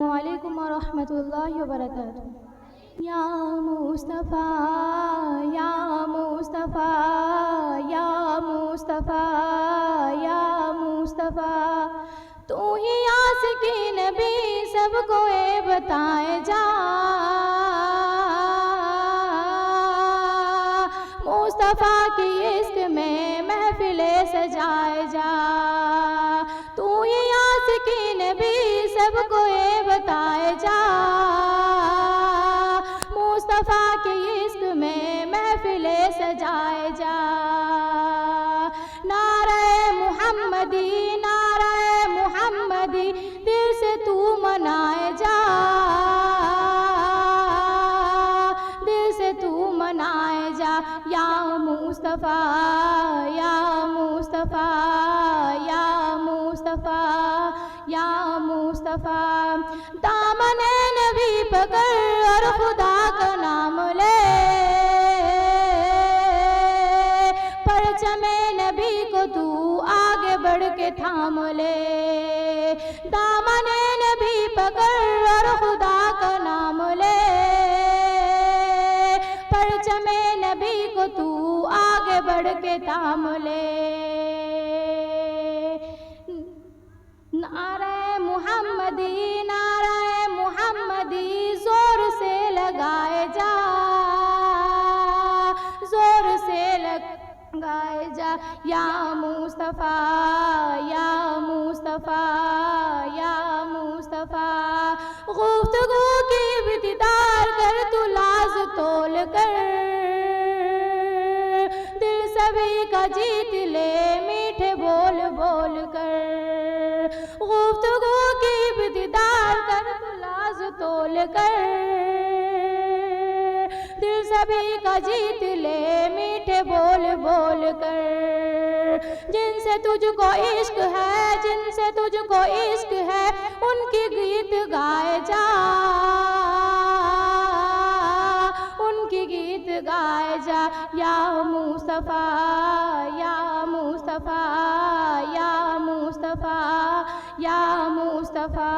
علیکم ورحمۃ اللہ وبرکاتہ۔ یا مصطفیٰ یا مصطفیٰ یا مصطفیٰ یا مصطفیٰ۔ تو ہی آس کی نبی سب کو اے بتائے جا مصطفیٰ، یا مصطفیٰ یا مصطفیٰ یا مصطفیٰ۔ دامن نبی پکڑ اور خدا کا نام لے۔ پرچم نبی کو تو آگے بڑھ کے تھام لے۔ دامن بڑھ نعرہ محمدی نعرہ محمدی زور سے لگائے جا زور سے لگائے جا یا مصطفیٰ یا مصطفیٰ یا مصطفیٰ گفتگو کی ابتدار لاز تول کر دل سبھی کا جیت لے میٹھے بول بول کر جن سے تجھ کو عشق ہے جن سے تجھ کو عشق ہے ان کی گیت گائے جا ان کی گیت گائے جا یا مصطفیٰ یا مصطفیٰ یا مصطفیٰ یا مصطفیٰ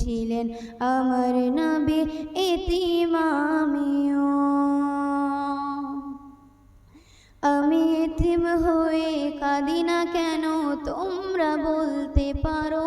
ছিলেন আমার নবী এতি আমিও আমি এতিম হয়ে কাঁদি না কেন তোমরা বলতে পারো?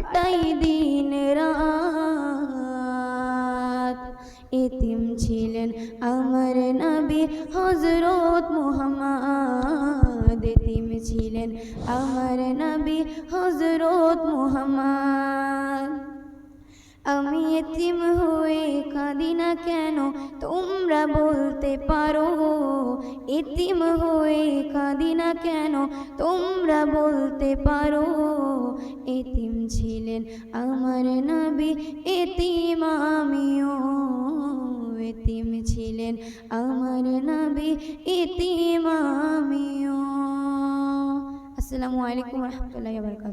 কাটাই দিন রাত। এতিম ছিলেন আমার নবী হজরত মোহাম্মদ। এতিম ছিলেন আমার নবী হজরত মোহাম্মদ। আমি এতিম হয়ে কাঁদি না কেন? তোমরা বলতে পারো, এতিম হয়ে কাঁদি না কেন? তোমরা বলতে পারো এতিম ছিলেন আমার নবী, এতিম আমিও এতিম ছিলেন আমার নবী, এতিম আমিও। আসসালামু আলাইকুম রহমতুল্লাহ বরকাত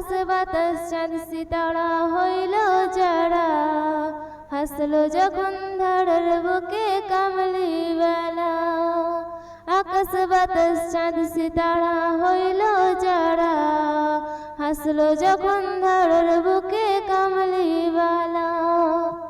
আকাশ বাতাস চাঁদ সিতারা হইল যারা হাসলো যখন ধরার বুকে কামলিওয়ালা আকাশ বাতাস চাঁদ সিতারা হইল যারা হাসলো যখন ধরার বুকে কামলি ও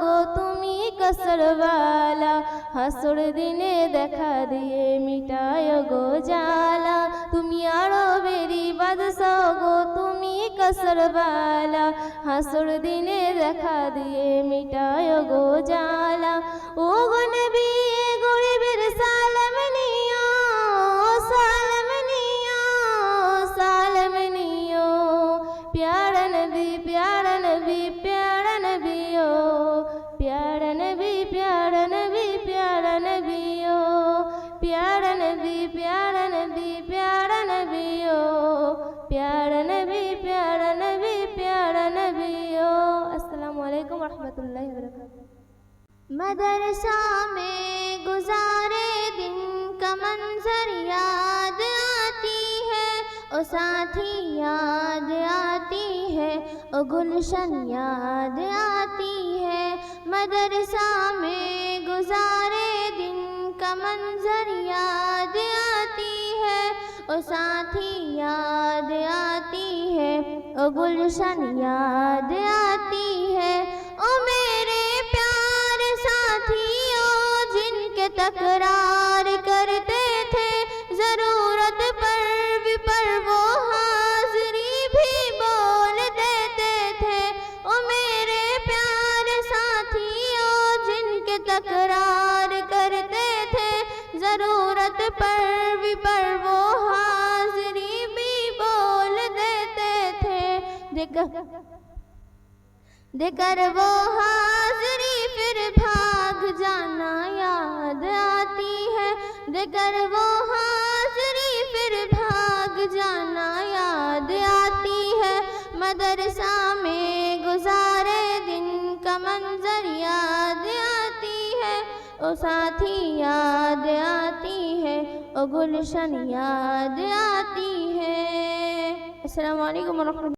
গো তুমি কসরওয়ালা হাসর দিনে দেখা দিয়ে মিটায় গো জালা তুমি আরবেরি বাদশাহ গো, তুমি কসরবালা হাসুর দিনে দেখা দিয়ে মিটায় গো জালা ও গো নবী ورحمۃ اللہ وبرکاتہ۔ مدرسہ میں گزارے دن کا منظر یاد آتی ہے، او ساتھی یاد آتی ہے، او گلشن یاد آتی ہے۔ مدرسہ میں گزارے دن کا منظر یاد آتی ہے، او ساتھی یاد آتی ہے، او گلشن یاد آتی ہے تکرار کرتے تھے، ضرورت پر بھی، پر وہ حاضری بھی بول دیتے تھے۔ او میرے پیار ساتھیوں، جن کے تکرار کرتے تھے، ضرورت پر بھی، پر وہ حاضری بھی بول دیتے تھے۔ دیکھ کر وہ حاضری پھر بھاگ جانا یاد آتی ہے۔ دگر وہ حاضری پھر بھاگ جانا یاد آتی ہے۔ مدرسہ میں گزارے دن کا منظر یاد آتی ہے۔ او ساتھی، یاد آتی ہے۔ او گلشن، یاد آتی ہے۔ السلام علیکم ورحمۃ